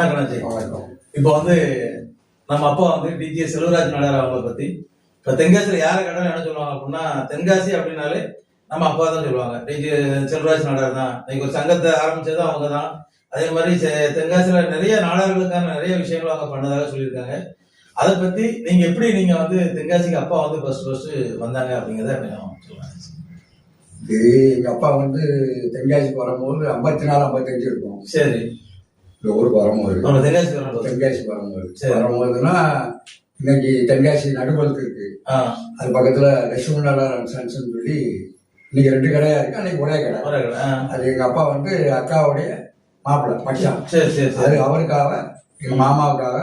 வணக்கம் அண்ணாச்சி வணக்கம். இப்போ வந்து நம்ம அப்பா வந்து டிஜே செல்வராஜ் நடார் அவங்கள பத்தி இப்போ தென்காசியில் யாரை கடவுள் என்ன சொல்லுவாங்க அப்படின்னா தென்காசி அப்படின்னாலே நம்ம அப்பா தான் சொல்லுவாங்க. டிஜே செல்வராஜ் நாடார் தான். இன்னைக்கு ஒரு சங்கத்தை ஆரம்பிச்சது அவங்க தான். அதே மாதிரி தென்காசியில நிறைய நாடார்களுக்கான நிறைய விஷயங்கள் அவங்க பண்ணதாக சொல்லியிருக்காங்க. அதை பத்தி நீங்க எப்படி நீங்க வந்து தென்காசிக்கு அப்பா வந்து ஃபர்ஸ்ட் ஃபர்ஸ்ட் வந்தாங்க அப்படிங்கிறத சொல்லுங்க இது எங்க அப்பா வந்து தென்காசிக்கு வரும்போது ஐம்பத்தி நாலு ஐம்பத்தஞ்சு இருக்கும். சரி. இந்த ஊருக்கு வரும்போது நம்ம தென்காசி சரி. வரும்போதுன்னா இன்னைக்கு தென்காசி நடுவலுக்கு இருக்கு. அது பக்கத்துல லட்சுமி சன்ஸ் சொல்லி இன்னைக்கு ரெண்டு கடையா இருக்கு அன்னைக்கு ஒரே கடை. அது எங்க அப்பா வந்து அக்காவுடைய மாப்பிள்ளை மச்சான். சரி சரி அது சரி அவருக்காக எங்க மாமாவுக்காக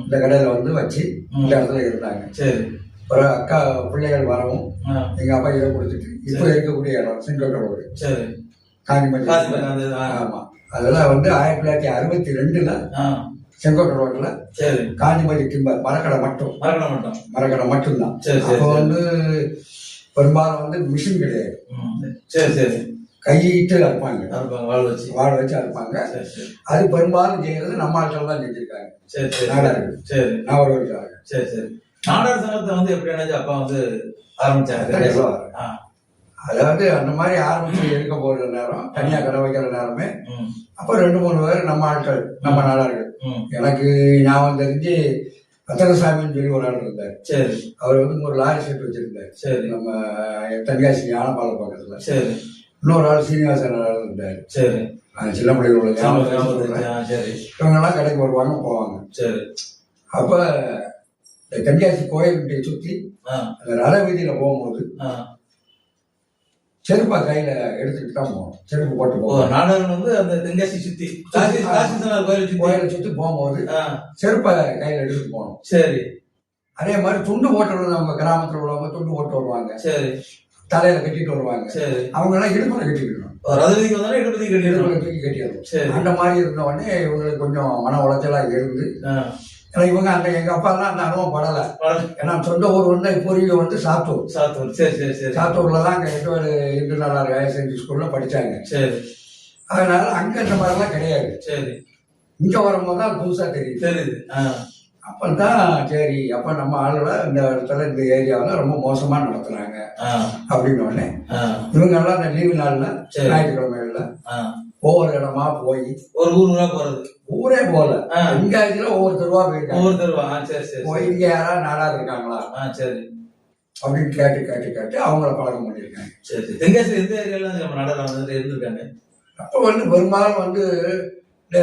இந்த கடையில வந்து வச்சு. இந்த இடத்துல இருந்தாங்க. சரி. அப்புறம் அக்கா பிள்ளைகள் வரவும் எங்க அப்பா இதை கொடுத்துட்டு இப்போ இருக்கக்கூடிய இடம் செங்கோட்டை ரோடு. ஆ. ஆமா. அதெல்லாம் வந்து ஆயிரத்தி தொள்ளாயிரத்தி அறுபத்தி ரெண்டுல செங்கோட்டை ரோட்ல சரி. காந்திமதி டிம்பர் மரக்கடை மட்டும். மறக்கட மாட்டோம். மரக்கடை மட்டும்தான். அப்போ வந்து பெரும்பாலும் வந்து மிஷின் கிடையாது. சரி சரி. கையிட்டு அறுப்பாங்க. வாழ் வச்சு. வாழ வச்சு அறுப்பாங்க. அது பெரும்பாலும் செய்யறது நம்ம ஆட்கள் தான் செஞ்சிருக்காங்க. சரி சரி. நாடார்கள். சரி. நாவர்களுக்காக சரி சரி. நாடார் சங்கத்தை வந்து எப்படி நினைச்சு அப்பா வந்து ஆரம்பிச்சாங்க அதான் சொல்ல வரேன். ஆ. அதாவது அந்த மாதிரி ஆரம்பிச்சு எடுக்க போற நேரம் தனியா கடை வைக்கிற நேரமே. அப்போ ரெண்டு மூணு பேர் நம்ம ஆட்கள் நம்ம நாடார்கள். எனக்கு ஞாபகம் தெரிஞ்சு பத்திரசாமின்னு சொல்லி ஒரு ஆள் இருந்தார். சரி. அவர் வந்து ஒரு லாரி செட் வச்சிருந்தார். சரி. நம்ம தென்காசி யானப்பாலம் பக்கத்துல. சரி. இன்னொரு ஆள் சீனிவாசன் இருந்தார். சரி. நான் சின்ன பிள்ளைகள் இவங்கெல்லாம் கடைக்கு வருவாங்க போவாங்க. சரி. அப்ப தென்காசி சுத்தி ஆ. அந்த ரத வீதியில போகும்போது ஆ. செருப்பா கையில எடுத்துட்டு தான் போகணும். செருப்பு போட்டு போகணும். நாடார் வந்து அந்த தென்காசி சுத்தி கோயில் சுத்தி. போகும்போது செருப்பை கையில எடுத்துட்டு போகணும். சரி. அதே மாதிரி துண்டு போட்டு வருவாங்க கிராமத்துல உள்ளவங்க துண்டு போட்டு வருவாங்க. சரி. தலையில கட்டிட்டு வருவாங்க. சரி. அவங்க எல்லாம் இடுப்புல கட்டிக்கணும் ரதவதிக்கு வந்தாலும் இடுப்பதி கட்டிடணும். இடுப்புல தூக்கி கட்டிடணும். அந்த மாதிரி இருந்த உடனே இவங்களுக்கு கொஞ்சம் மன உளைச்சலா இருந்து ஏன்னா இவங்க அந்த எங்க அப்பா எல்லாம் அந்த அனுபவம் படல. ஏன்னா சொந்த ஊர் வந்து பூர்வீகம் வந்து சாத்தூர். சாத்தூர். சரி சரி சரி. சாத்தூர்ல தான் அங்க எட்டு நாளார் ஹையர் செகண்டரி ஸ்கூல்ல படிச்சாங்க. சரி. அதனால அங்க இந்த மாதிரிலாம் கிடையாது. சரி. இங்க வரும்போது தான் புதுசா தெரியுது. தெரியுது. ஆ. அப்பதான் சரி அப்ப நம்ம ஆளுல இந்த இடத்துல இந்த ஏரியாவில் ரொம்ப மோசமா நடத்துறாங்க. ஆ. அப்படின்னு உடனே ஆ. இவங்க எல்லாம் இந்த லீவு நாள்ல. ஞாயிற்றுக்கிழமைகள்ல ஒவ்வொரு இடமா போய் ஒரு ஊர் ஊரா போறது. ஊரே போல. ஆ. எங்க இதுல ஒவ்வொரு தெருவா போயிருக்காங்க. ஒவ்வொருத்தருவா ஆ சரி சரி போய். இங்க யாராவது நாடாது இருக்காங்களா? சரி. அப்படின்னு கேட்டு கேட்டு கேட்டு அவங்கள பழக்கம் பண்ணியிருக்காங்க சரி சரி. தென்காசி எந்த ஏரியால நம்ம நாடார் வந்து இருந்திருக்காங்க? அப்போ வந்து பெரும்பாலும் வந்து இந்த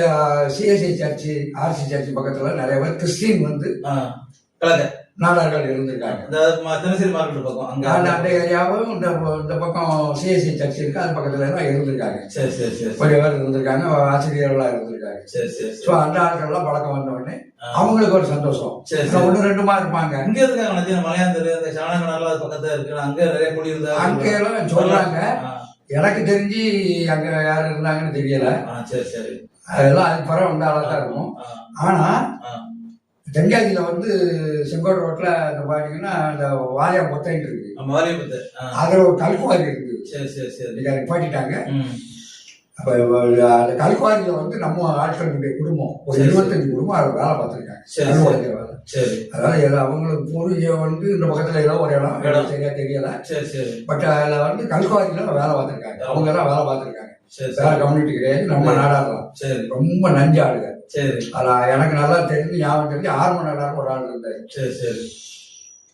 சிஎஸ்ஐ சர்ச்சு ஆர்சி சர்ச் பக்கத்துல நிறைய பேர் கிறிஸ்டின் வந்து கலக்க நாடார்கள் இருந்திருக்காங்க. இந்த தினசரி மார்க்கெட் பக்கம் அங்க. அந்த அந்த ஏரியாவும் இந்த இந்த பக்கம் சிஎஸ்சி சர்ச் இருக்கு அது பக்கத்துல எல்லாம் இருந்திருக்காங்க. சரி சரி சரி கொஞ்சம் பேர் இருந்திருக்காங்க ஆசிரியர்களா இருந்திருக்காங்க. சரி சரி ஸோ அந்த ஆட்கள்லாம் பழக்கம் வந்த உடனே. அவங்களுக்கு ஒரு சந்தோஷம். சரி ஒன்று ரெண்டுமா இருப்பாங்க. இங்க இருக்காங்க மலையாந்தர் இந்த சாணகனால பக்கத்துல இருக்கு. அங்க நிறைய குடி இருந்தா அங்க எல்லாம் சொல்றாங்க. எனக்கு தெரிஞ்சு அங்க யார் இருந்தாங்கன்னு தெரியல. சரி சரி. அதெல்லாம் அது பரவ வந்தாலும் தான் இருக்கும். ஆனா தென்காசியில வந்து செங்கோடு ரோட்ல இந்த பாத்தீங்கன்னா இந்த வாலியா பொத்தைன்னு இருக்கு. வாரியப்பத்து ஆ, அதுல ஒரு கல்குவாரி இருக்கு. சரி சரி சரி. அதை நிப்பாட்டிட்டாங்க. அப்ப அந்த கல்குவாரியில வந்து நம்ம ஆட்களுடைய குடும்பம் ஒரு. இருபத்தஞ்சு குடும்பம் அதை வேலை பார்த்திருக்காங்க. வேலை. சரி. அதாவது ஏதோ அவங்களுக்கு பூர்வீகம் வந்து இந்த பக்கத்துல ஏதோ ஒரு இடம் இடம். சரியா தெரியல. சரி சரி. பட் அதுல வந்து கல்குவாரியில வேலை பார்த்திருக்காங்க. அவங்க எல்லாம் வேலை பார்த்திருக்காங்க. சரி வேற கம்யூனிட்டி கிடையாது நம்ம நாடாடலாம் சரி. ரொம்ப நஞ்சு ஆளுங்க. சரி. அதுல எனக்கு நல்லா தெரிஞ்சு ஞாபகம் தெரிஞ்சு ஆர்ம நாடார் ஒரு ஆள் இருந்தாரு. சரி சரி.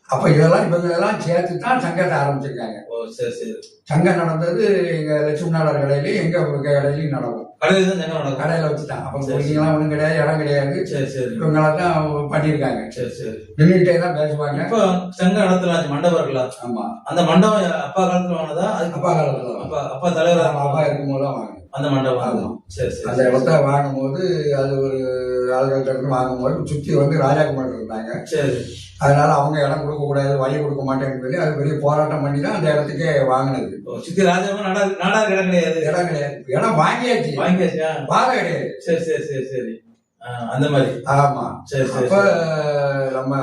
அப்ப இதெல்லாம் இவங்க எல்லாம் சேர்த்து தான் சங்கத்தை ஆரம்பிச்சிருக்காங்க. ஓ சரி சரி. சங்கம் நடந்தது எங்க லட்சுமி நாடார் கடையிலயும் எங்க கடையிலயும் நடக்கும். கடையில நடக்கும்? கடையில வச்சுட்டான் அப்ப சரி. குடிக்கலாம் ஒண்ணும் கிடையாது இடம் கிடையாது. சரி சரி. இவங்களாம் தான் பண்ணியிருக்காங்க. சரி சரி. நின்றுகிட்டே தான் பேசுவாங்க. இப்போ சங்க நடத்தலாம் மண்டபம் இருக்கலாம் ஆமா. அந்த மண்டபம் அப்பா காலத்துல வாங்கினதா? அதுக்கு அப்பா காலத்துல தான். அப்பா அப்பா தலைவரா? அப்பா இருக்கும்போது தான் வாங்கினேன் அந்த மண்டபம். ஆமா. சரி சரி அந்த இடத்த வாங்கும்போது அது ஒரு இருந்து வாங்கும்போது சுத்தி வந்து ராஜாகுமார் இருந்தாங்க. சரி. அதனால அவங்க இடம் கொடுக்க கூடாது வழி கொடுக்க மாட்டேன்னு சொல்லி அது பெரிய போராட்டம் பண்ணி தான் அந்த இடத்துக்கே வாங்கினது. சித்தி ராஜாவும் நாடா நாடா இடம் கிடையாது. இடம் கிடையாது. இடம் வாங்கியாச்சு. வாங்கியாச்சா? வாழ கிடையாது. சரி சரி சரி சரி. அந்த மாதிரி. ஆமா. சரி சரி அப்ப. நம்ம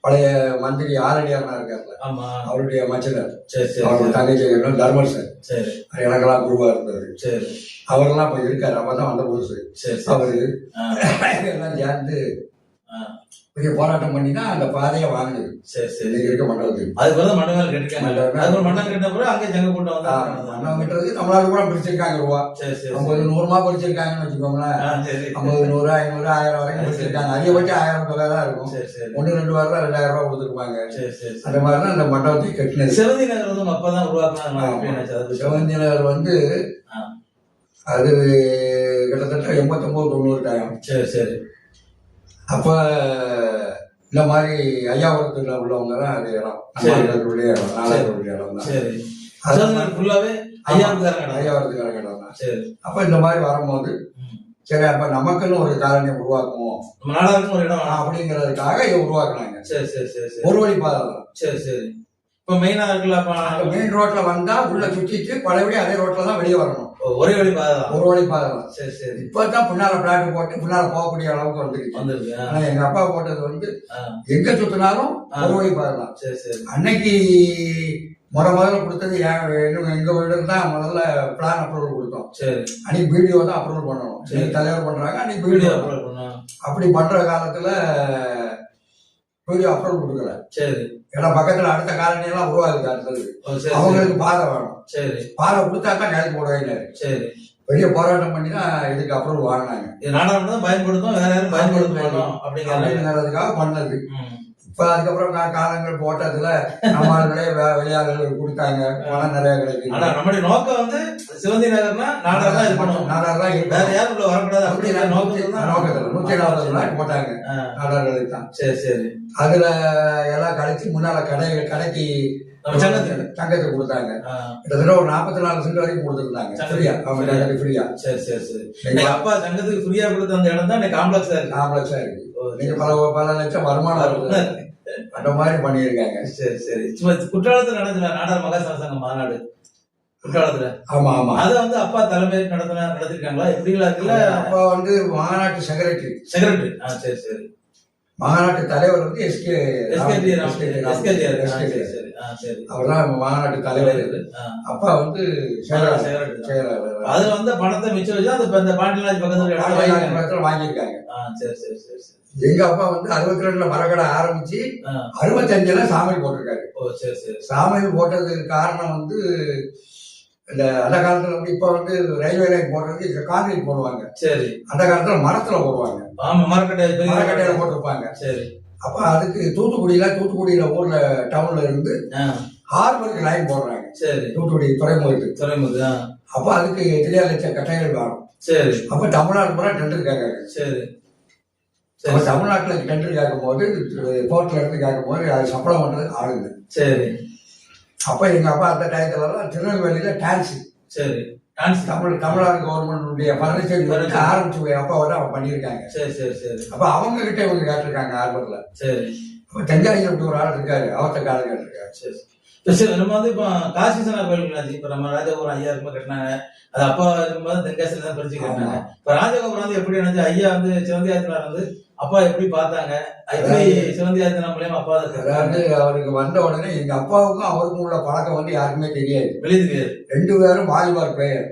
பழைய மந்திரி ஆரடியார்னா இருக்கார்ல ஆமா. அவருடைய மச்சனர். சரி சரி. அவர் தங்கச்சி தர்மர்சன் சரி. எனக்கெல்லாம் குருவா இருந்தது சரி. அவரெல்லாம் இப்ப இருக்காரு. அப்பதான் வந்த புதுசு. சரி சரி. அவரு எல்லாம் சேர்ந்து பெரிய போராட்டம் பண்ணி தான் அந்த பாதையை வாங்கினது. சரி சரி. இருக்க மண்டபத்துக்கு அதுக்கு வந்து மண்டபம் கட்டிருக்காங்க மண்டபம். அது ஒரு மண்டபம் கட்டின பிறகு அங்கே ஜங்க கூட்டம் வந்து மண்டபம் கட்டுறது தமிழ்நாடு கூட பிரிச்சிருக்காங்க ரூபா. சரி சரி ஐம்பது நூறுமா பிரிச்சிருக்காங்கன்னு வச்சுக்கோங்களேன். சரி ஐம்பது நூறு ஐநூறு ஆயிரம் வரைக்கும் பிரிச்சிருக்காங்க. அதிகபட்சம் ஆயிரம் தொகை தான் இருக்கும். சரி சரி. ஒன்று ரெண்டு வாரம் ரெண்டாயிரம் ரூபாய் கொடுத்துருப்பாங்க. சரி சரி அந்த மாதிரி தான் அந்த மண்டபத்தை கட்டினது. சிவந்தி நகர் வந்து அப்பா தான் உருவாக்குனாங்க பத்தி சிவந்தினர் வந்து. அது கிட்டத்தட்ட எண்பத்தொம்போது தொண்ணூறு டைம் சரி சரி. அப்போ இந்த மாதிரி ஐயாபுரத்தில் உள்ளவங்க தான் அது இடம். நம்மளுடைய இடம் நாலாயிரத்துடைய இடம் தான் சரி ஃபுல்லாவே ஐயாவுக்காரங்க ஐயாபுரத்துக்கான இடம் தான் சரி. அப்போ இந்த மாதிரி வரும்போது. சரி அப்போ நமக்குன்னு ஒரு காலனியை உருவாக்குவோம். நம்ம நாடாருக்கும் ஒரு இடம். அப்படிங்கிறதுக்காக இதை உருவாக்குனாங்க. சரி சரி சரி சரி. ஒரு வழி பாதை தான் சரி சரி. இப்ப மெயினா இருக்குல்ல மெயின் ரோட்ல வந்தா உள்ள சுத்திட்டு பழையபடி அதே ரோட்ல தான் வெளியே வரணும். ஒரே வழி பாதை தான். ஒரு வழி பாதை தான். சரி சரி. இப்பதான் பின்னால பிளாட் போட்டு பின்னால போகக்கூடிய அளவுக்கு வந்துருக்கு வந்துருக்கு ஆ, ஆனா எங்க அப்பா போட்டது வந்து எங்க சுத்தினாலும் ஆ. ஒரு வழி பாதை தான். சரி சரி. அன்னைக்கு முத முதல்ல கொடுத்தது இன்னும் எங்க வீடு தான் முதல்ல பிளான் அப்ரூவல் கொடுத்தோம். சரி. அன்னைக்கு வீடியோ தான் அப்ரூவல் பண்ணணும். சரி. தலைவர் பண்றாங்க அன்னைக்கு வீடியோ அப்லோட் பண்ணோம் அப்படி பண்ற காலத்துல வீடியோ அப்ரூவல் கொடுக்கல. சரி. ஏன்னா பக்கத்துல அடுத்த காலனி எல்லாம் உருவாகுது அடுத்தது அவங்களுக்கு பாதை வேணும். சரி. பாதை கொடுத்தா தான் கைது போடுவாங்க சரி. பெரிய போராட்டம் பண்ணி தான் இதுக்கு அப்ரூவல் வாங்கினாங்க. நாடாளுமன்றம் பயன்படுத்தும் வேற யாரும் பயன்படுத்த மாட்டோம். அப்படிங்கிறதுக்காக பண்ணது. இப்ப அதுக்கப்புறம் காலங்கள் போட்டதுல நம்மளே வெளியாளர்கள் கொடுத்தாங்க. பணம் நிறைய ஆனா கிடைக்குது நம்முடைய நோக்கம் வந்து சிவந்தி நகர்னா நாடார் தான் இது பண்ணுவோம் நாடார் தான் வேற. யாரும் உள்ள வரக்கூடாது. அப்படி நோக்கத்துல நோக்கத்துல நூத்தி நாற்பது ரூபாய் போட்டாங்க. நாடார்களுக்கு தான். சரி சரி. அதுல எல்லாம் கழிச்சு முன்னால கடை கடைக்கு சங்கத்தை கொடுத்தாங்க. கிட்டத்தட்ட ஒரு நாற்பத்தி நாலு சென்ட் வரைக்கும் கொடுத்துருந்தாங்க. ஃப்ரீயா அவங்க ஃப்ரீயா. சரி சரி சரி. எங்க அப்பா சங்கத்துக்கு ஃப்ரீயா கொடுத்த அந்த இடம் தான் காம்ப்ளெக்ஸா இருக்கு. காம்ப்ளெக்ஸா இருக்கு. நீங்க பல பல லட்சம் வருமானம் இருக்குது அந்த மாதிரி பண்ணியிருக்காங்க. சரி சரி. சும்மா குற்றாலத்துல நடந்துல நாடார் மகாசன சங்கம் மாநாடு. குற்றாலத்துல. ஆமா ஆமா. அதை வந்து அப்பா தலைமை நடத்தின நடத்திருக்காங்களா? எப்படிங்களா இருக்குல்ல? அப்ப வந்து மாநாட்டு செக்ரட்டரி செக்ரட்டரி ஆ சரி சரி. மாநாட்டு தலைவர் வந்து எஸ்கே சரி சரி. ஆ சரி. அவர் தான் மாநாட்டு தலைவர். அப்பா வந்து செயலாளர். செயலாளர். அதுல வந்து பணத்தை மிச்சம் வச்சு அந்த பாண்டியராஜ் பக்கத்துல வாங்கியிருக்காங்க. சரி சரி சரி சரி. எங்க அப்பா வந்து அறுபத்தி ரெண்டுல மரக்கடை ஆரம்பிச்சு அறுபத்தஞ்சுல சாமில் போட்டிருக்காரு. ஓ சரி சரி. சாமில் போட்டதுக்கு காரணம் வந்து இந்த அந்த காலத்துல வந்து இப்ப வந்து ரயில்வே லைன் போடுறதுக்கு கான்கிரீட் போடுவாங்க. சரி. அந்த காலத்துல மரத்துல போடுவாங்க. ஆமா மரக்கட்டை மரக்கட்டையில போட்டிருப்பாங்க. சரி. அப்ப அதுக்கு தூத்துக்குடியில தூத்துக்குடியில ஊர்ல டவுன்ல இருந்து ஹார்பருக்கு லைன் போடுறாங்க. சரி. தூத்துக்குடி துறைமுகத்துக்கு. துறைமுக ஆ. அப்ப அதுக்கு எத்தனையா லட்சம் கட்டைகள் வேணும். சரி. அப்ப தமிழ்நாடு பூரா டெண்டர் கேட்காங்க சரி. சரி தமிழ்நாட்டுல டெண்டர் கேட்கும் போது போர்ட்ல இருந்து கேட்கும் போது அது சம்பளம் பண்றது ஆளுங்க. சரி. அப்ப எங்க அப்பா அந்த டயத்துல எல்லாம் திருநெல்வேலியில டான்ஸ் சரி. டான்ஸ் தமிழ் தமிழ்நாடு கவர்மெண்டுடைய பர்னிச்சர் வந்து ஆரம்பிச்சு எங்க அப்பா வந்து அவங்க பண்ணியிருக்காங்க. சரி சரி சரி. அப்ப அவங்க கிட்ட இவங்க கேட்டிருக்காங்க ஆர்வத்துல. சரி. அப்ப தென்காசியில் அப்படி ஒரு ஆள் இருக்காரு அவர்த்த காலம் கேட்டிருக்காரு. சரி. சரி நம்ம வந்து இப்போ காசிசனா கோயிலுக்கு இப்ப நம்ம ராஜகோபுரம் ஐயா இருக்கும்போது கட்டினாங்க. அது அப்பா இருக்கும்போது தென்காசியில தான் பிரிச்சு கட்டினாங்க. இப்ப ராஜகோபுரம் வந்து எப்படி நினைச்சு ஐயா வந்து சிவந்தியாத்தினார் வந்து அப்பா எப்படி பார்த்தாங்க? எப்படி சிவந்தியாத்தினா மூலியமா அப்பா அதை அதாவது அவருக்கு வந்த உடனே எங்க அப்பாவுக்கும் அவருக்கும் உள்ள பழக்கம் வந்து யாருக்குமே தெரியாது. வெளியே தெரியாது. ரெண்டு பேரும் வாலிபால் பிளேயர்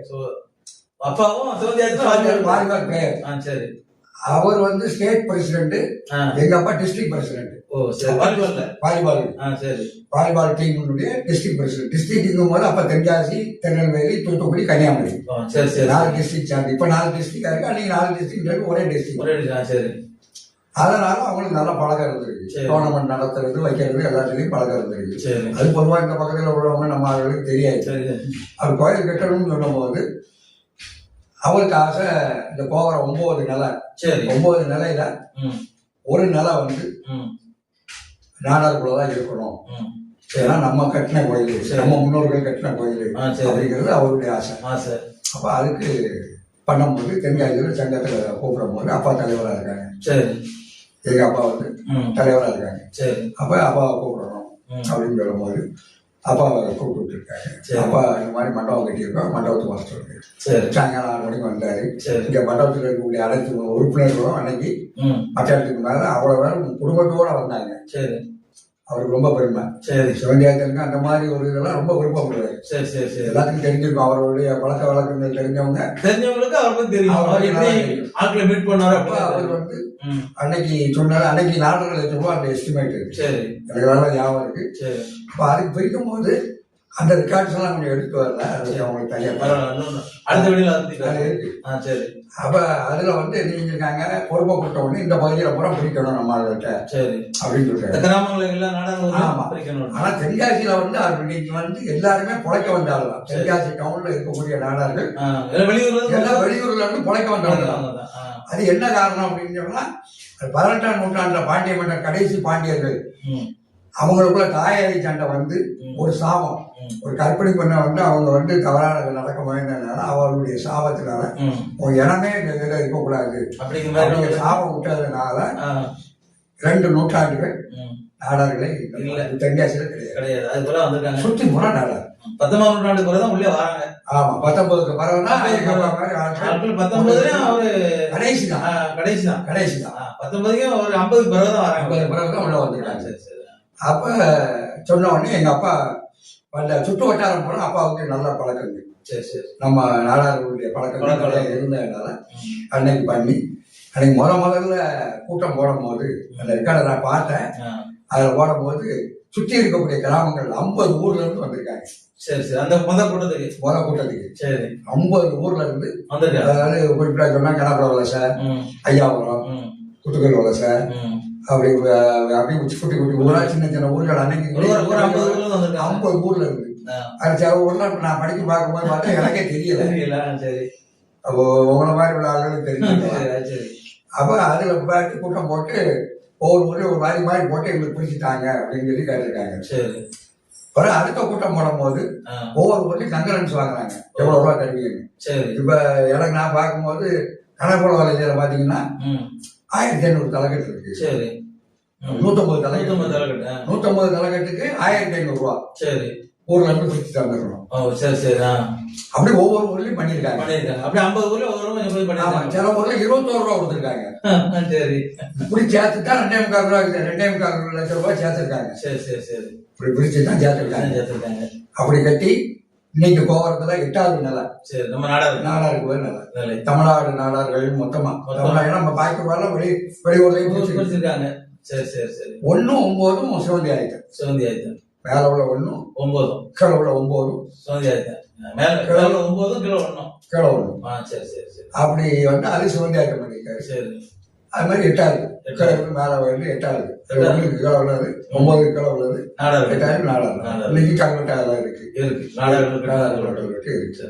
அப்பாவும் சிவந்தியாத்தினா வாலிபால் பிளேயர் ஆ சரி. அவர் வந்து ஸ்டேட் பிரசிடென்ட் எங்க அப்பா டிஸ்ட்ரிக்ட் பிரசிடென்ட் வாலிபால். ஆ சரி. வாலிபால் டீமுடைய டிஸ்ட்ரிக்ட் பிரசிடென்ட் டிஸ்ட்ரிக்ட்ங்கும் போது அப்ப தென்காசி திருநெல்வேலி தூத்துக்குடி கன்னியாகுமரி. ஓ சரி சரி நாலு டிஸ்ட்ரிக்ட் சார்ந்து. இப்ப நாலு டிஸ்ட்ரிக்டா இருக்கு அன்னைக்கு நாலு டிஸ்ட்ரிக்ட் ஒரே டிஸ்ட்ரிக்ட் ஒரே சரி. அதனால அவங்களுக்கு நல்ல பழக்கம் இருந்திருக்கு. டோர்னமெண்ட் நடத்துறது வைக்கிறது எல்லாத்துலயும் பழக்கம் இருந்திருக்கு சரி. அது பொதுவா இந்த பக்கத்துல உள்ளவங்க நம்ம ஆளுகளுக்கு தெரியாது. சரி அவர் கோயில் கட்டணும்னு சொல்லும்போது அவருக்கு ஆசை இந்த போகிற ஒன்பது நிலை. சரி. ஒன்பது நிலையில ஒரு நிலை வந்து ம் நாடாருக்குள்ளதான் இருக்கணும். ம். ஏன்னா நம்ம கட்டின கோயில். சரி. நம்ம முன்னோர்கள் கட்டின கோயில். அப்படிங்கிறது அவருடைய ஆசை. ஆ சரி. அப்ப அதுக்கு பண்ணும்போது தென்காசியில் சங்கத்துல கூப்பிடும் போது அப்பா தலைவரா இருக்காங்க. சரி. எங்க அப்பா வந்து ம். தலைவரா இருக்காங்க. சரி. அப்ப அப்பாவை கூப்பிடணும் அப்படின்னு சொல்லும்போது அப்பாவை கூப்பிட்டு விட்டுருக்காங்க சரி. அப்பா இந்த மாதிரி மண்டபம் கட்டியிருக்கோம் மண்டபத்துக்கு வர சொல்லுங்க சரி. சாயங்காலம் ஆறு மணிக்கு வந்தாரு. சரி. இங்க மண்டபத்தில் இருக்கக்கூடிய அனைத்து உறுப்பினர்களும் அன்னைக்கு ம். மற்ற இடத்துக்கு மேல அவ்வளவு பேரும் குடும்பத்தோட வந்தாங்க. சரி. அவருக்கு ரொம்ப பெருமை. சரி. சிவந்தியாத்திற்கு அந்த மாதிரி ஒரு இதெல்லாம் ரொம்ப விருப்பப்படுவாரு சரி சரி சரி. எல்லாத்துக்கும் தெரிஞ்சிருக்கும். அவருடைய பழக்க வழக்கங்கள் தெரிஞ்சவங்க. தெரிஞ்சவங்களுக்கு அவருக்கும் தெரியும். அவர் அவருக்கு எப்படி நல்லா. ஆட்களை மீட் பண்ணாரு அப்ப அவர் வந்து அன்னைக்கு சொன்னாரு. அன்னைக்கு நாலரை லட்சம் ரூபாய் அந்த எஸ்டிமேட் இருக்கு. சரி. எனக்கு வேலை ஞாபகம் இருக்கு. சரி. அப்ப அதுக்கு பிரிக்கும் போது அந்த ரெக்கார்ட்ஸ் எல்லாம் கொஞ்சம் எடுத்து வரல. அது அவங்களுக்கு தனியா பரவாயில்ல. இன்னொன்னு. அடுத்த வெளியில அது இருக்கு. ஆ சரி. அப்ப அதுல வந்து செஞ்சிருக்காங்க? பொறுப்பை கொடுத்த உடனே இந்த பகுதியில பூரா பிரிக்கணும் நம்ம ஆளுகிட்ட சரி. அப்படின்னு இந்த சொல்றாரு கிராமங்கள் எல்லாம் நாடகம் ஆமா. பிரிக்கணும்? ஆனா தென்காசியில வந்து இன்னைக்கு வந்து எல்லாருமே பொழைக்க வந்தாங்க தென்காசி டவுன்ல இருக்கக்கூடிய நாடார்கள். வெளியூர்ல இருந்து எல்லாம் வெளியூர்ல இருந்து பொழைக்க. ஆ, அது என்ன காரணம் அப்படின்னு சொன்னா அது பதினெட்டாம் நூற்றாண்டுல பாண்டிய மன்னர் கடைசி பாண்டியர்கள். அவங்களுக்குள்ள தாயாரி சண்டை வந்து ஒரு சாபம். ஒரு கற்பனை பண்ண வந்து அவங்க வந்து தவறானது நடக்க முயன்றதுனால அவர்களுடைய சாபத்தினால ம். உங்க இனமே இந்த இதில் இருக்கக்கூடாது. அப்படிங்கிற சாபம் விட்டதுனால ரெண்டு நூற்றாண்டுகள் நாடார்களே தென்காசியில கிடையாது. கிடையாது. அது போல வந்திருக்காங்க. சுத்தி முறை நாடார் பத்தொன்பதாம் நூற்றாண்டு கூட தான் உள்ளே வராங்க. ஆமா பத்தொன்பதுக்கு ஆட்கள். பத்தொன்பதுலயும் அவரு கடைசி தான். கடைசி தான். கடைசி தான். ஆ, பத்தொன்பதுலயும் ஒரு ஐம்பது பிறகு தான் வராங்க. ஐம்பது பிறகுதான் உள்ள வந்திருக்காங்க. சரி சரி. அப்ப சொன்ன உடனே எங்க அப்பா அந்த சுற்று வட்டாரம் போனா அப்பாவுக்கு நல்ல பழக்கங்கள். சரி சரி. நம்ம பழக்கங்கள். பழக்கம். இருந்ததுனால அன்னைக்கு பண்ணி அன்னைக்கு முத முதல்ல கூட்டம் போடும் போது அந்த ரெக்கார்டை நான் பார்த்தேன். அதுல போடும் போது சுத்தி இருக்கக்கூடிய கிராமங்கள் ஐம்பது ஊர்ல இருந்து வந்திருக்காங்க. சரி சரி. அந்த முத கூட்டத்துக்கு? முத கூட்டத்துக்கு. சரி. ஐம்பது ஊர்ல இருந்து வந்திருக்காங்க. அதாவது குறிப்பிட்ட சொன்னா கிணப்புற வலசை ம், ஐயாபுரம் வலசை ம். அப்படி அஹ், அப்படி குச்சி குட்டி குட்டி ஊரா சின்ன சின்ன ஊர்கள் அன்னைக்கு ஐம்பது ஊர்ல ஆ, அது சில நான் படிக்க பார்க்கும்போது பார்த்தா எனக்கே தெரியல. தெரியல சரி. அப்போ உங்களை மாதிரி உள்ள ஆளுகளுக்கு சரி அப்ப அதுல பாட்டு கூட்டம் போட்டு ஒவ்வொரு ஊர்லயும் ஒரு மாதிரி மாதிரி போட்டு எங்களுக்கு பிடிச்சிட்டாங்க அப்படின்னு சொல்லி கேட்டிருக்காங்க. சரி. அப்புறம் அடுத்த கூட்டம் போடும்போது ஆ, ஒவ்வொரு ஊர்லயும் கங்கரன்ஸ் வாங்குறாங்க எவ்வளவு ரூபா தருவீங்க சரி. இப்ப எனக்கு நான் பார்க்கும்போது கணக்குல வலைஞர பாத்தீங்கன்னா ஆயிரத்தி ஐநூறு தலைக்கட்டு இருக்கு. சரி. நூத்தம்பது தலைக்கட்டு நூத்தம்பது தலைக்கட்டு, நூத்தம்பது தலைக்கட்டுக்கு ஆயிரத்தி ஐநூறு ரூபா. சரி. ஊர்ல இருந்து பிடிச்சி தந்துடணும். ஓ சரி சரி ஆ. அப்படி ஒவ்வொரு ஊர்லயும் பண்ணிருக்காங்க பண்ணிருக்காங்க அப்படி ஐம்பது ஊர்ல ஒரு போய் ஆமா சில ஊர்ல இருபத்தோரு ரூபா கொடுத்துருக்காங்க. சரி. இப்படி சேர்த்துட்டா ரெண்டே முக்கால் ரூபா ரெண்டே முக்கால் லட்சம் ரூபாய் சேர்த்திருக்காங்க. சரி சரி சரி. இப்படி பிரிச்சு தான் சேர்த்திருக்காங்க. சேர்த்துருக்காங்க. அப்படி கட்டி இன்னைக்கு கோவரத்துல எட்டாவது நிலை. சரி நம்ம நாடாது நாடாருக்கு போய் நிலை. தமிழ்நாடு நாடார்கள் மொத்தமா. தமிழ்நாடு நம்ம பாய்க்கு வெளி வெளியூர்லயும் பிடிச்சிருக்கு. பிடிச்சிருக்காங்க சரி சரி சரி. ஒண்ணும் ஒன்பதும் சிவந்தி ஆயிட்டேன். சிவந்தி ஆயிரத்தன் மேல உள்ள ஒண்ணும் ஒன்பதும் கீழே உள்ள ஒன்பதும் சிவந்தி ஆயிரத்தன் மேல மேல ஒன்பதும் கிலோ ஒண்ணும் கீழே ஆ சரி சரி சரி. அப்படி வந்து அது சிவந்தி ஆயிட்டம் பண்ணிருக்காரு சரி. அது மாதிரி எட்டாவது. எட்டாவது. மேல வந்து எட்டாவது. ஒண்ணுக்கு கீழே உள்ளது. ஒன்பது கீழே உள்ளது. எட்டாவது நாலாவது. இன்னைக்கு கல்வெட்டாதான் இருக்கு. இருக்கு. இருக்கு.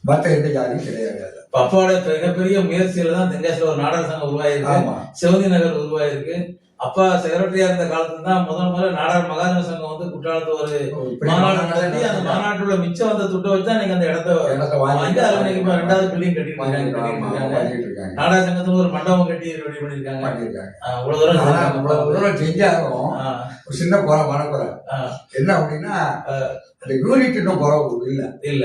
மற்ற எந்த ஜாதியும் கிடையாது. அப்பாவோட மிகப்பெரிய முயற்சியில தான் தென்காசியில ஒரு நாடக சங்கம் உருவாயிருக்கு. சிவந்தி நகர் உருவாயிருக்கு. அப்பா செக்ரட்டரியா இருந்த காலத்துல தான் முதல் முதல்ல நாடார் மகாஜன சங்கம் வந்து குற்றாலத்து ஒரு மாநாடு நடத்தி அந்த மாநாட்டுல மிச்சம் வந்த துட்டை வச்சு நீங்க அந்த இடத்த வாங்கி அதுல இப்ப ரெண்டாவது பில்டிங் இருக்காங்க நாடக சங்கத்துல ஒரு மண்டபம் கட்டி ரெடி பண்ணிருக்காங்க. இவ்வளவு தூரம். இவ்வளவு தூரம் செஞ்சாலும் ஆ, ஒரு சின்ன குறை மனக்குறை. என்ன அப்படின்னா அந்த யூனிட் இன்னும் குறவு இல்ல. இல்ல.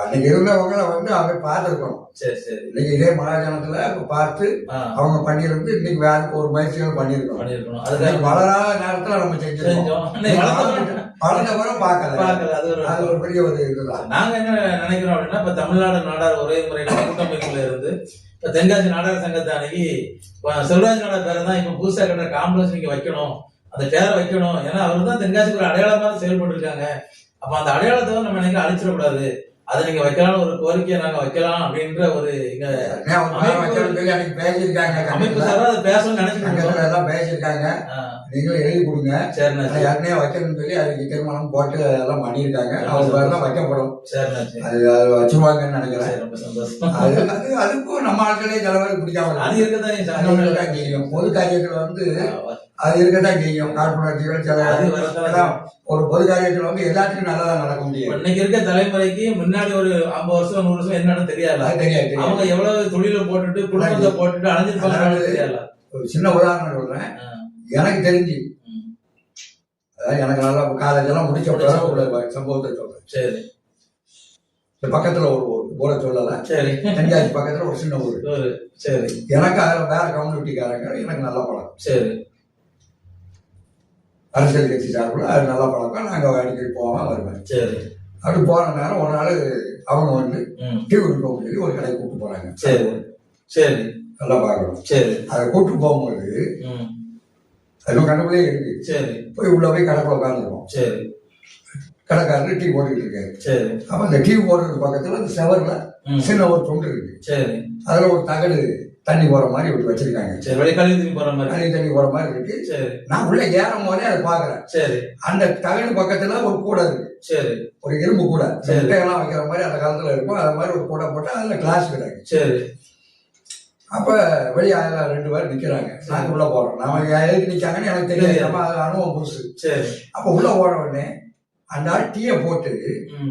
அன்னைக்கு இருந்தவங்கள வந்து அவங்க பார்த்துருக்கணும். சரி சரி. இன்னைக்கு இதே மகாஜனத்துல பார்த்து அவங்க பண்ணியிருந்து இன்னைக்கு வேற ஒரு முயற்சிகள் பண்ணியிருக்கோம் பண்ணிருக்கணும் இன்னைக்கு அதுக்காக வளராத நேரத்துல நம்ம செஞ்சிருக்கோம். செஞ்சோம். இன்னைக்கு வளர்ந்த வளர்ந்த வரை பார்க்கல. அது ஒரு அது பெரிய ஒரு இதுதான். நாங்க என்ன நினைக்கிறோம் அப்படின்னா இப்ப தமிழ்நாடு நாடார் ஒரே முறையில கூட்டமைப்புல இருந்து இப்ப தென்காசி நாடார் சங்கத்தை அன்னைக்கு செல்வராஜ் நாடார் பேரை தான் இப்ப புதுசா கட்டுற காம்ப்ளெக்ஸ் நீங்க வைக்கணும் அந்த பேரை வைக்கணும். ஏன்னா அவர் தான் தென்காசிக்கு ஒரு அடையாளமா செயல்பட்டு இருக்காங்க. அப்ப அந்த அடையாளத்தை நம்ம நினைக்க அழிச்சிடக்கூடாது. அதை நீங்க வைக்கலாம்னு ஒரு கோரிக்கையை நாங்க வைக்கலாம் அப்படின்ற ஒரு எங்க அமைப்பு. சாரா அதை பேசணும்னு எல்லாம் பேசியிருக்காங்க. நீங்களும் எழுதி கொடுங்க. சரிண்ணா சரி. யாருனே வைக்கணும்னு சொல்லி அதுக்கு திருமணம் போட்டு அதெல்லாம் பண்ணியிருக்காங்க. அவங்க பேர்லாம் வைக்கப்படும். சரிண்ணா சரி. அது அது வச்சுருவாங்கன்னு நினைக்கிறேன். சரி, ரொம்ப சந்தோஷம். அது அது அதுக்கும் நம்ம ஆட்களே சில பேருக்கு பிடிக்காம அது இருக்கு. இருக்கதான் செய்யும் பொது காரியத்துல வந்து அது இருக்கத்தான் செய்யும். காழ்ப்புணர்ச்சிகள் சில ஒரு பொது காரியத்துல வந்து எல்லாத்துக்கும் நல்லதா நடக்க முடியாது. இன்னைக்கு இருக்க தலைமுறைக்கு முன்னாடி ஒரு ஐம்பது வருஷம் நூறு வருஷம் என்னன்னு தெரியாது? தெரியாது. அவங்க எவ்வளவு தொழில போட்டுட்டு குடும்பத்தை போட்டுட்டு அலைஞ்சிருப்பாங்கன்னு அதாவது தெரியல ஒரு சின்ன உதாரணம் சொல்றேன். எனக்கு தெரிஞ்சு. அதாவது எனக்கு நல்லா காலேஜ் எல்லாம் முடிச்ச பிறகு உள்ள சம்பவத்தை சொல்றேன். சரி. பக்கத்துல ஒரு ஊர் ஊரை சொல்லல. சரி. தென்காசி பக்கத்துல ஒரு சின்ன ஊர். சரி. எனக்கு வேற கம்யூனிட்டிக்காரங்க எனக்கு நல்ல பழக்கம். சரி. அரசியல் கட்சி சார்பில் அது நல்ல பழக்கம். நாங்க அடிக்கடி போவோம் வருவேன். சரி. அப்படி போன நேரம் ஒரு நாள் அவங்க வந்து டீ குடிப்போம் சொல்லி ஒரு கடைக்கு கூப்பிட்டு போறாங்க சரி. சரி. நல்லா பார்க்கணும். சரி. அதை கூப்பிட்டு போகும்போது ம். அது கணக்குள்ளே இருக்கு. சரி. போய் உள்ள போய் கடைக்குள்ள உட்காந்துருவோம் சரி. கடைக்காரரு டீ போட்டுக்கிட்டு இருக்காரு. சரி. அப்ப அந்த டீ போடுறது பக்கத்துல அந்த செவர்ல சின்ன ஒரு தொண்டு இருக்கு. சரி. அதுல ஒரு தகடு தண்ணி போற மாதிரி இப்படி வச்சிருக்காங்க. சரி. திரும்பி போற மாதிரி. தண்ணி தண்ணி போற மாதிரி இருக்கு. சரி. நான் உள்ள ஏறும் போதே அதை பாக்குறேன் சரி. அந்த தகடு பக்கத்துல ஒரு கூடை இருக்கு. சரி. ஒரு இரும்பு கூடை. முட்டையெல்லாம் வைக்கிற மாதிரி அந்த காலத்துல இருக்கும். அது மாதிரி ஒரு கூடை போட்டு அதுல கிளாஸ் கிடக்கு. சரி. அப்ப வெளியே அதுல ரெண்டு பேர் நிக்கிறாங்க. நாங்க உள்ள போறோம். நாம எதுக்கு நிக்காங்கன்னு எனக்கு தெரியாது. நம்ம அது அனுபவம் புதுசு. சரி. அப்ப உள்ள போன உடனே அந்த ஆள் டீயை போட்டு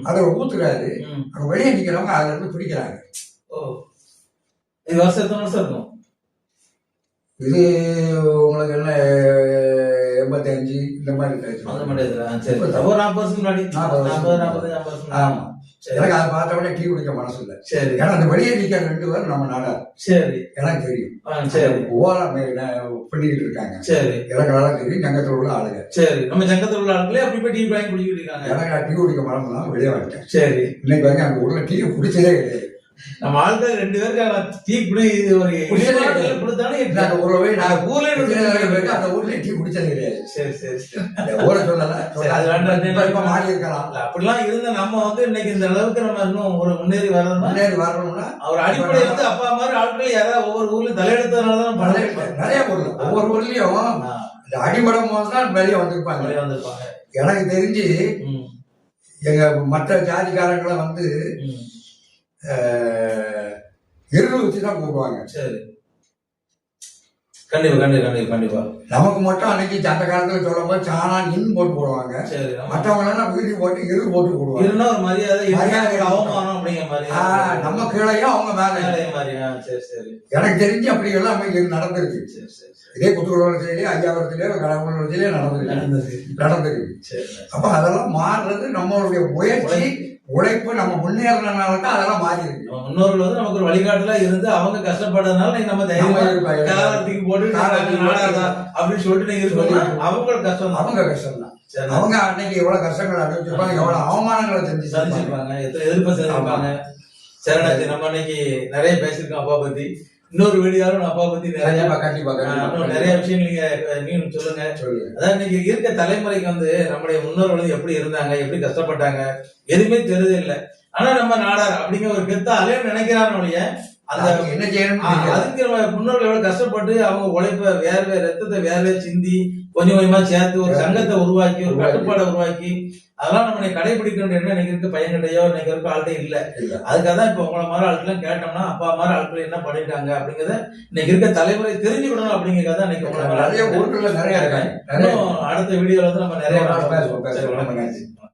அதை ஊத்துறாரு. அங்க வெளியே நிக்கிறவங்க அதுல இருந்து பிடிக்கிறாங்க ஓ. இது வருஷம் எத்தனை வருஷம் இருக்கும் இது உங்களுக்கு என்ன எண்பத்தி அஞ்சு இந்த மாதிரி அந்த மாதிரி சரி ஒரு நாற்பது வருஷம் முன்னாடி நாற்பது நாற்பது நாற்பத்தஞ்சு ஐம்பது வருஷம் முன்னாடி. ஆமா சரி எனக்கு அதை பார்த்த உடனே டீ குடிக்க மனசு இல்லை சரி ஏன்னா அந்த வெளியே நிக்கிற ரெண்டு பேரும் நம்ம நாடார் சரி எனக்கு தெரியும் சரி ஓலா பண்ணிக்கிட்டு இருக்காங்க சரி எனக்கு நல்லா தெரியும் கங்கத்தில் உள்ள ஆளுங்க சரி நம்ம சங்கத்தில் உள்ள ஆட்களே அப்படி போய் டீ வாங்கி குடிக்கிட்டு இருக்காங்க எனக்கு நான் டீ குடிக்க மறந்துலாம் வெளியே வந்துட்டேன் சரி இன்னைக்கு வரைக்கும் அங்க உள்ள டீயை குடிச்சதே கிடையாது நம்ம ஆட்கள் ரெண்டு பேருக்கு டீ குடி இது ஒரு. கொடுத்தாலும் போய் நான் ஊர்ல ஊர்ல அந்த ஊர்ல டீ குடிச்சது கிடையாது. சரி சரி சரி. ஊரை சொல்லல. அது வேண்டாம். இப்ப மாறி இருக்கலாம். அப்படிலாம் இருந்த நம்ம வந்து இன்னைக்கு இந்த அளவுக்கு நம்ம இன்னும் ஒரு முன்னேறி வரணும்னா முன்னேறி வரணும்னா அவர் அடிப்படை வந்து அப்பா மாதிரி ஆட்கள் யாராவது ஒவ்வொரு ஊர்ல தலையெடுத்ததுனால தான் நிறைய ஊர்ல. ஒவ்வொரு ஊர்லயும் இந்த அடிபடம் போது தான் வெளியே வந்திருப்பாங்க. வந்திருப்பாங்க. எனக்கு தெரிஞ்சு எங்க மற்ற ஜாதிக்காரங்களை வந்து எருது வச்சு தான் கூப்பிடுவாங்க சரி. கண்டிப்பா கண்டிப்பா கண்டிப்பா கண்டிப்பா. நமக்கு மட்டும் அன்னைக்கு அந்த காலத்துல சொல்லும் போது சாணா இன் போட்டு போடுவாங்க. சரி. மற்றவங்க எல்லாம் வீதி போட்டு எரு போட்டு போடுவாங்க. இருந்தா ஒரு மரியாதை மரியாதை அவமானம் அப்படிங்கிற மாதிரி நம்ம கீழையும் அவங்க மேல அதே மாதிரி சரி சரி. எனக்கு தெரிஞ்சு அப்படி எல்லாம் நடந்திருக்கு. சரி சரி இதே குத்துக்குளத்திலேயே ஐயாவரத்திலேயே கடவுளத்திலேயே நடந்திருக்கு. நடந்தது. நடந்திருக்கு. சரி அப்ப அதெல்லாம் மாறுறது நம்மளுடைய முயற்சி உழைப்பு. நம்ம முன்னேறினால தான் அதெல்லாம் மாறி இருக்கு முன்னோர்கள் வந்து நமக்கு ஒரு வழிகாட்டுல இருந்து அவங்க கஷ்டப்படுறதுனால நம்ம காலத்துக்கு போட்டு அப்படின்னு சொல்லிட்டு நீங்க அவங்களுக்கு கஷ்டம் தான் அவங்க கஷ்டம் தான் அவங்க அன்னைக்கு எவ்வளவு கஷ்டங்கள் அனுபவிச்சிருப்பாங்க எவ்வளவு அவமானங்களை செஞ்சு சந்திச்சிருப்பாங்க எத்தனை எதிர்ப்பு சந்திச்சிருப்பாங்க. சரணாச்சி நம்ம இன்னைக்கு நிறைய பேசியிருக்கோம் அப்பா பத்தி. இன்னொரு வீடியோவில் அப்பா பத்தி நிறைய கண்டிப்பா நிறைய விஷயம் நீங்க நீங்க சொல்லுங்க. சொல்லுங்க. அதான் இன்னைக்கு இருக்க தலைமுறைக்கு வந்து நம்முடைய முன்னோர்கள் வந்து எப்படி இருந்தாங்க எப்படி கஷ்டப்பட்டாங்க எதுவுமே தெரியுது இல்ல. ஆனா நம்ம நாடார் அப்படிங்கிற ஒரு கெத்த அலையும் நினைக்கிறான்னு ஒழிய அந்த என்ன தெரியாது. அதுக்கு முன்னோர்கள் எவ்வளவு கஷ்டப்பட்டு அவங்க உழைப்ப வேர்வை ரத்தத்தை வேர்வை சிந்தி கொஞ்சம் கொஞ்சமா சேர்த்து ஒரு சங்கத்தை உருவாக்கி ஒரு. கட்டுப்பாடை உருவாக்கி அதெல்லாம் நம்ம கடைபிடிக்கணும் என்ன இன்னைக்கு இருக்க பையன்கிட்டயோ இன்னைக்கு இருக்க ஆள்கிட்ட இல்ல. அதுக்காக தான் இப்ப உங்களை மாதிரி ஆட்கள் கேட்டோம்னா அப்பா மாதிரி ஆட்கள் என்ன பண்ணிட்டாங்க அப்படிங்கறத இன்னைக்கு இருக்க தலைமுறை தெரிஞ்சுக்கணும் அப்படிங்கறத இன்னைக்கு நிறைய நிறைய இருக்காங்க அடுத்த வீடியோல வந்து நம்ம நிறைய பேசுவோம்.